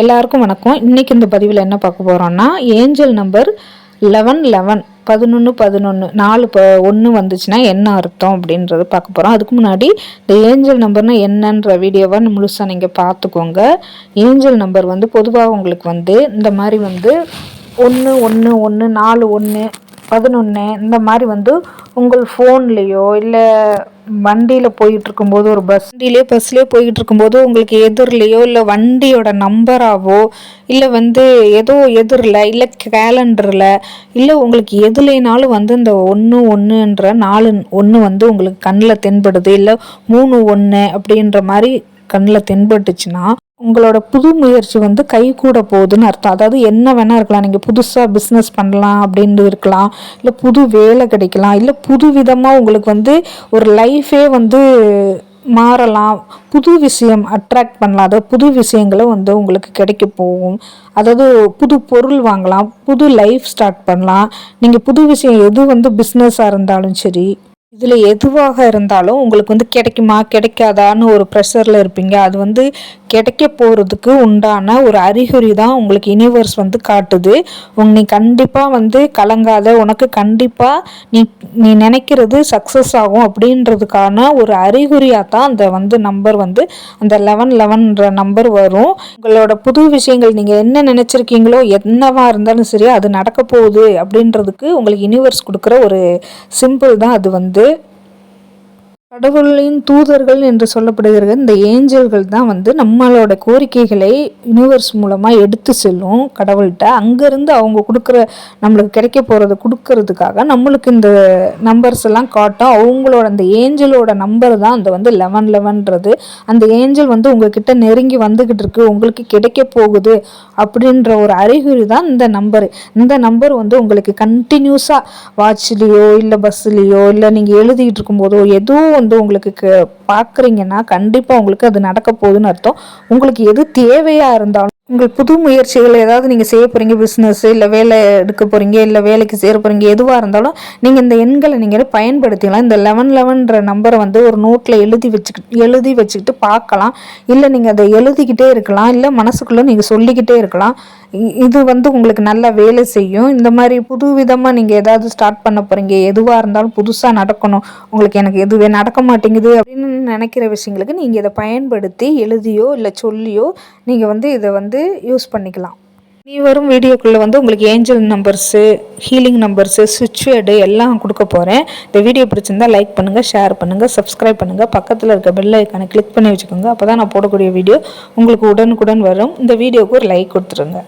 எல்லாருக்கும் வணக்கம். இன்னைக்கு இந்த பதிவில் என்ன பார்க்க போகிறோம்னா ஏஞ்சல் நம்பர் லெவன் லெவன் பதினொன்று பதினொன்று நாலு ப ஒன்று வந்துச்சுன்னா என்ன அர்த்தம் அப்படின்றது பார்க்க போகிறோம் அதுக்கு முன்னாடி இந்த ஏஞ்சல் நம்பர்னா என்னன்ற வீடியோவை முழுசாக நீங்கள் பார்த்துக்கோங்க. ஏஞ்சல் நம்பர் வந்து பொதுவாக உங்களுக்கு வந்து இந்த மாதிரி வந்து ஒன்று ஒன்று ஒன்று நாலு ஒன்று பதினொன்று இந்த மாதிரி வந்து உங்கள் ஃபோன்லேயோ இல்லை வண்டியில் போயிட்டு இருக்கும்போது ஒரு பஸ் வண்டியிலே பஸ்லேயே போய்கிட்டு இருக்கும்போது உங்களுக்கு எதிர்லேயோ இல்லை வண்டியோட நம்பராகவோ இல்லை வந்து ஏதோ எதிரில் இல்லை கேலண்டரில் இல்லை உங்களுக்கு எதுலேனாலும் வந்து இந்த ஒன்று ஒன்றுன்ற நாலு ஒன்று வந்து உங்களுக்கு கண்ணில் தென்படுது இல்லை மூணு ஒன்று அப்படின்ற மாதிரி கண்ணில் தென்பட்டுச்சுன்னா உங்களோட புது முயற்சி வந்து கை கூட போகுதுன்னு அர்த்தம். அதாவது என்ன வேணால் இருக்கலாம். நீங்கள் புதுசாக பிஸ்னஸ் பண்ணலாம் அப்படின்னு இருக்கலாம். இல்லை புது வேலை கிடைக்கலாம். இல்லை புது விதமாக உங்களுக்கு வந்து ஒரு லைஃபே வந்து மாறலாம். புது விஷயம் அட்ராக்ட் பண்ணலாம். அதாவது புது விஷயங்களை வந்து உங்களுக்கு கிடைக்க போகும். அதாவது புது பொருள் வாங்கலாம். புது லைஃப் ஸ்டார்ட் பண்ணலாம். நீங்கள் புது விஷயம் எது வந்து பிஸ்னஸாக இருந்தாலும் சரி இதில் எதுவாக இருந்தாலும் உங்களுக்கு வந்து கிடைக்குமா? கிடைக்காதான்னு ஒரு ப்ரெஷரில் இருப்பீங்க. அது வந்து கிடைக்க போகிறதுக்கு உண்டான ஒரு அறிகுறி தான் உங்களுக்கு யூனிவர்ஸ் வந்து காட்டுது. உங்க நீ கண்டிப்பாக வந்து கலங்காத உனக்கு கண்டிப்பாக நீ நீ நினைக்கிறது சக்ஸஸ் ஆகும் அப்படின்றதுக்கான ஒரு அறிகுறியாக தான் அந்த வந்து நம்பர் வந்து அந்த லெவன் லெவன்ற நம்பர் வரும். உங்களோட புது விஷயங்கள் நீங்கள் என்ன நினச்சிருக்கீங்களோ என்னவா இருந்தாலும் சரி அது நடக்க போகுது அப்படின்றதுக்கு உங்களுக்கு யூனிவர்ஸ் கொடுக்குற ஒரு சிம்பிள் தான் அது வந்து. கடவுளின் தூதர்கள் என்று சொல்லப்படுகிற இந்த ஏஞ்சல்கள் தான் வந்து நம்மளோட கோரிக்கைகளை யூனிவர்ஸ் மூலமாக எடுத்து செல்லும் கடவுள்கிட்ட. அங்கேருந்து அவங்க கொடுக்குற நம்மளுக்கு கிடைக்க போகிறத கொடுக்கறதுக்காக நம்மளுக்கு இந்த நம்பர்ஸ் எல்லாம் காட்டும். அவங்களோட அந்த ஏஞ்சலோட நம்பர் தான் அந்த வந்து லெவன் லெவன்றது அந்த ஏஞ்சல் வந்து உங்ககிட்ட நெருங்கி வந்துக்கிட்டு இருக்கு. உங்களுக்கு கிடைக்க போகுது அப்படின்ற ஒரு அறிகுறி தான் இந்த நம்பர் இந்த நம்பர் வந்து உங்களுக்கு கண்டினியூஸாக வாட்ச்லேயோ இல்லை பஸ்ஸுலேயோ இல்லை நீங்கள் எழுதிக்கிட்டு இருக்கும்போதோ எதுவும் வந்து உங்களுக்கு பார்க்குறீங்கன்னா கண்டிப்பாக உங்களுக்கு அது நடக்க போகுதுன்னு அர்த்தம். உங்களுக்கு எது தேவையாக இருந்தாலும் உங்கள் புது முயற்சிகள் ஏதாவது நீங்கள் செய்ய போகிறீங்க பிஸ்னஸ் இல்லை வேலை எடுக்க போகிறீங்க இல்லை வேலைக்கு சேர போகிறீங்க எதுவாக இருந்தாலும் நீங்கள் இந்த எண்களை நீங்கள் பயன்படுத்திக்கலாம். இந்த லெவன் லெவன்ற நம்பரை வந்து ஒரு நோட்டில் எழுதி வச்சுக்கிட்டு எழுதி வச்சுக்கிட்டு பார்க்கலாம். இல்லை நீங்கள் அதை எழுதிக்கிட்டே இருக்கலாம். இல்லை மனசுக்குள்ளே நீங்கள் சொல்லிக்கிட்டே இருக்கலாம். இது வந்து உங்களுக்கு நல்லா வேலை செய்யும். இந்த மாதிரி புது விதமாக நீங்கள் ஏதாவது ஸ்டார்ட் பண்ண போகிறீங்க எதுவாக இருந்தாலும் புதுசாக நடக்கணும். உங்களுக்கு எனக்கு எதுவே நடக்க மாட்டேங்குது அப்படின்னு நினைக்கிற விஷயங்களுக்கு நீங்கள் இதை பயன்படுத்தி எழுதியோ இல்லை சொல்லியோ நீங்கள் வந்து இதை வந்து யூஸ் பண்ணிக்கலாம். நீ வரும் வீடியோக்குள்ளே வந்து உங்களுக்கு ஏஞ்சல் நம்பர்ஸு ஹீலிங் நம்பர்ஸு சுவிட்ச் வேர்டு எல்லாம் கொடுக்க போகிறேன் இந்த வீடியோ பிடிச்சிருந்தா லைக் பண்ணுங்கள் ஷேர் பண்ணுங்கள் சப்ஸ்கிரைப் பண்ணுங்கள் பக்கத்தில் இருக்க பெல் ஐக்கானை கிளிக் பண்ணி வச்சுக்கோங்க. அப்போ தான் நான் போடக்கூடிய வீடியோ உங்களுக்கு உடனுக்குடன் வரும். இந்த வீடியோவுக்கு ஒரு லைக் கொடுத்துருங்க.